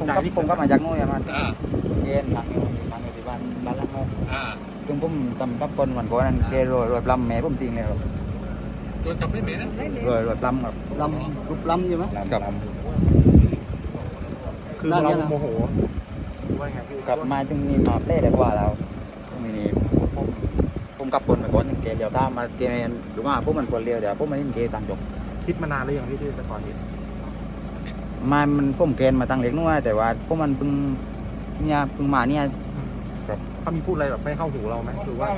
ผมก็ผมก็มาจากนู้นมาอ่าเกณฑ์ทางอยู่ทางอยู่ที่บ้านบ้านลังโมอ่าซึ่งผมทำกับคนวันก่อนนั้นเกโรยโรยปลำแม่ผมทิ้งเลยครับโดนจับไม่เหม็นนะโรยโรยปลำครับลำรูปลำใช่ไหม กับคือเราโมโหว่าไงพี่กับมาถึงนี่มาเล่ได้กว่าแล้วตรงนี้นี่ผมผมกับคนไปก่อนเกเดียวตามมาเกมหรือว่าพวกมันคนเดียวแต่พวกมันนี่เกต่างจบคิดมานานหรือยังพี่ที่แต่ก่อนนี้ มามันผมเกณฑ์มาตั้งเล็กนู้นแต่ว่าพวกมันเพิ่งเนี่ยเพิ่งมาเนี่ยเขามีพูดอะไรแบบไม่เข้าหูเราไหมหรือว่า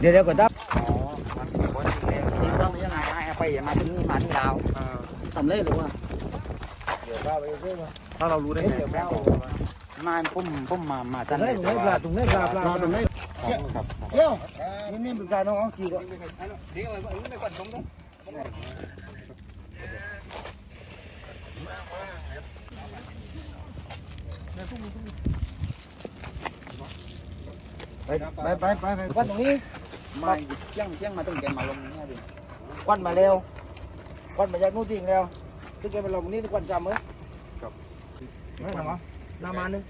เดี๋ยวเดี๋ยวก่อนครับอ๋อมันเป็นคนจริงเลยต้องยังไงให้ไปอย่ามาถึงนี่มาถึงลาวอ่าสำเร็จหรือว่าเดี๋ยวว่าไปเรื่อยถ้าเรารู้ได้ไงแม่บอกว่ามาผมผมมามาตั้งแต่ตรงนี้ปลาตรงนี้ปลาปลาตรงนี้ครับเดี๋ยวนี่นี่เป็นการน้องกี่ก็ ไปไปไปไปไปควันตรงนี้มาเที่ยงเที่ยงมาต้องแกมาลงนี่ดิควันมาเร็วควันมาจากนู้นจริงแล้วตึ้งแกมาลงนี่ควันจำเอ้ยไม่ทำวะหน้ามานึง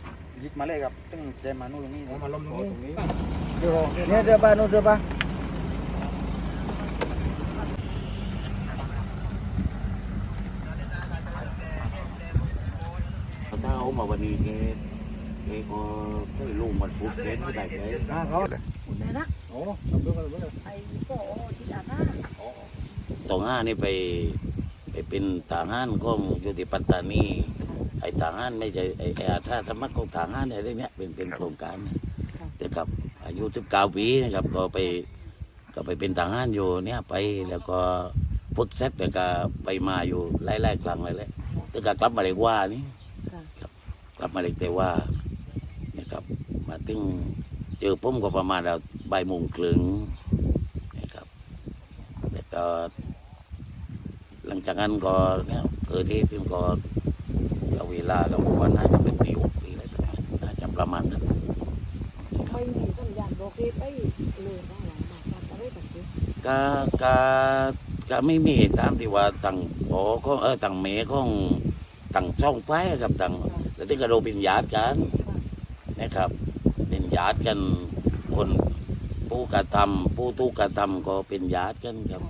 ยิกมาเลยครับตึ้งแกมาโนู้นตรงนี้มาลมตรงนี้เดี๋ยวเนี่ยเดี๋ยวไปนู้นเดี๋ยวไป ถ้าเอามาวันนี้แกแกก็ได้ลูกมันปุ๊บแกไม่ได้ใจอ่าเขาโอ้ทำด้วยกันด้วยตองห้านี่ไปไปเป็นทหารของอยู่ที่ปัตตานีไอ้ทหารไม่ใช่ไอ้ไอ้อาชาสมัครของทหารอะไรเนี่ยเป็นเป็นโครงการนะแต่กับ อายุสิบเก้าปีนะครับ ก็ไปก็ไปเป็นทหารอยู่เนี่ยไปแล้วก็ฝึกเสร็จแล้วก็ไปมาอยู่ไล่ๆครั้งเลยแหละแต่ก็กลับมาเรียว่านี่ กลับมาเรียกแต่ว่านะครับมาถึงเจอผมก็ประมาณเราบ่ายโมงครึ่งนะครับแล้วก็หลังจากนั้นก็เนี่ยเกิดที่ถึงก็เอาเวลาก็บอกว่าน่าจะเป็นปีหกปีแล้วน่าจะประมาณนั้นไม่มีสัญญาณบอกเหตุได้เลยว่าหลังมาการจะได้แบบนี้ก็ก็ก็ไม่มีตามที่ว่าต่างโอของเออต่างเมของต่างช่องไฟกับต่าง แล้วที่กระโดดเป็นญาติกันนะครับ เป็นญาติกันคนผู้กระทำผู้ทุกกระทำก็เป็นญาติกันครับ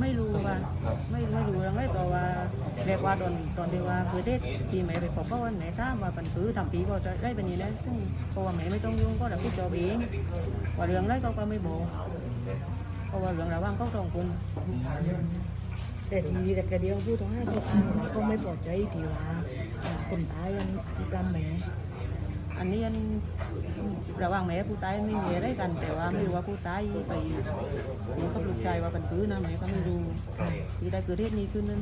ไม่รู้ว่าไม่ไม่รู้เรื่องเลยเพราะว่าเรียกว่าตอนตอนที่ว่าคือเด็กปีแม่ไปขอก็วันแม่ถามว่าปันคือทำปีก็จะได้เป็นอย่างนั้นซึ่งเพราะว่าแม่ไม่ต้องยุ่งก็ได้พูดจบเองว่าเรื่องไรเขาก็ไม่บอกเพราะว่าเรื่องระว่างเขาสองคนแต่ทีแต่กระเดียวพูดตรงห้ตัวอ้างก็ไม่พอใจที่ว่าคนตายอันรำแม่ อันนี้อันระหว่างแม่ผู้ตายไม่มีอะไรกัน แต่ว่าไม่รู้ว่าผู้ตายไปอยู่กับลูกชายว่าเป็นปืนนะแม่ก็ไม่รู้ที่ได้เกิดเหตุนี้ขึ้นนั้น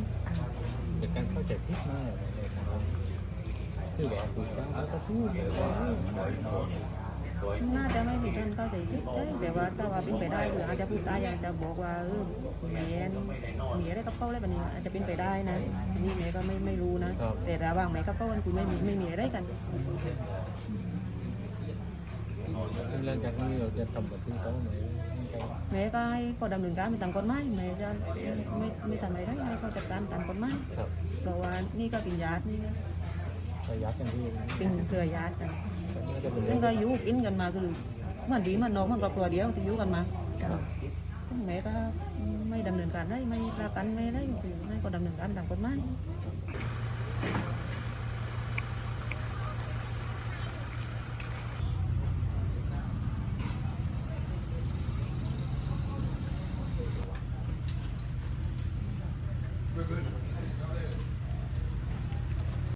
เป็นการเข้าใจผิดมากเลยครับคือว่าผู้ตายก็พูดน่าจะ ไม่มีการเข้าใจผิดเอ้ยแต่ว่าถ้าว่าเป็นไปได้หรืออาจจะผู้ตายอยากจะบอกว่าเออแม่มีอะไรกับเขาอะไรแบบนี้อาจจะเป็นไปได้นะอันนี่แม่ก็ไม่ไม่รู้นะแต่ระหว่างแม่กับเขามันคือไม่มีไม่มีอะไรกันหลังจากนี้เราจะทำแบบที่เขาไหมแม่ก็ให้เขาดำเนินการไปตามกฎหมายแม่จะไม่ไม่ทำอะไรได้ให้เขาจัดการตามกฎหมายครับเพราะว่านี่ก็เป็นญาตินี่ก็ระยะกันที่เป็นเครือญาติกัน น่าจะเป็นซึ่งก็อยู่กินกันมาคือเห มือนดีเหมันน้องเหมันครอบครัวเดียวที่อยู่กันมาซึ่งแม่ก็ไม่ดำเนินการได้ไม่ประกันไม่ได้คือให้เขาดำเนินการตามกฎหมาย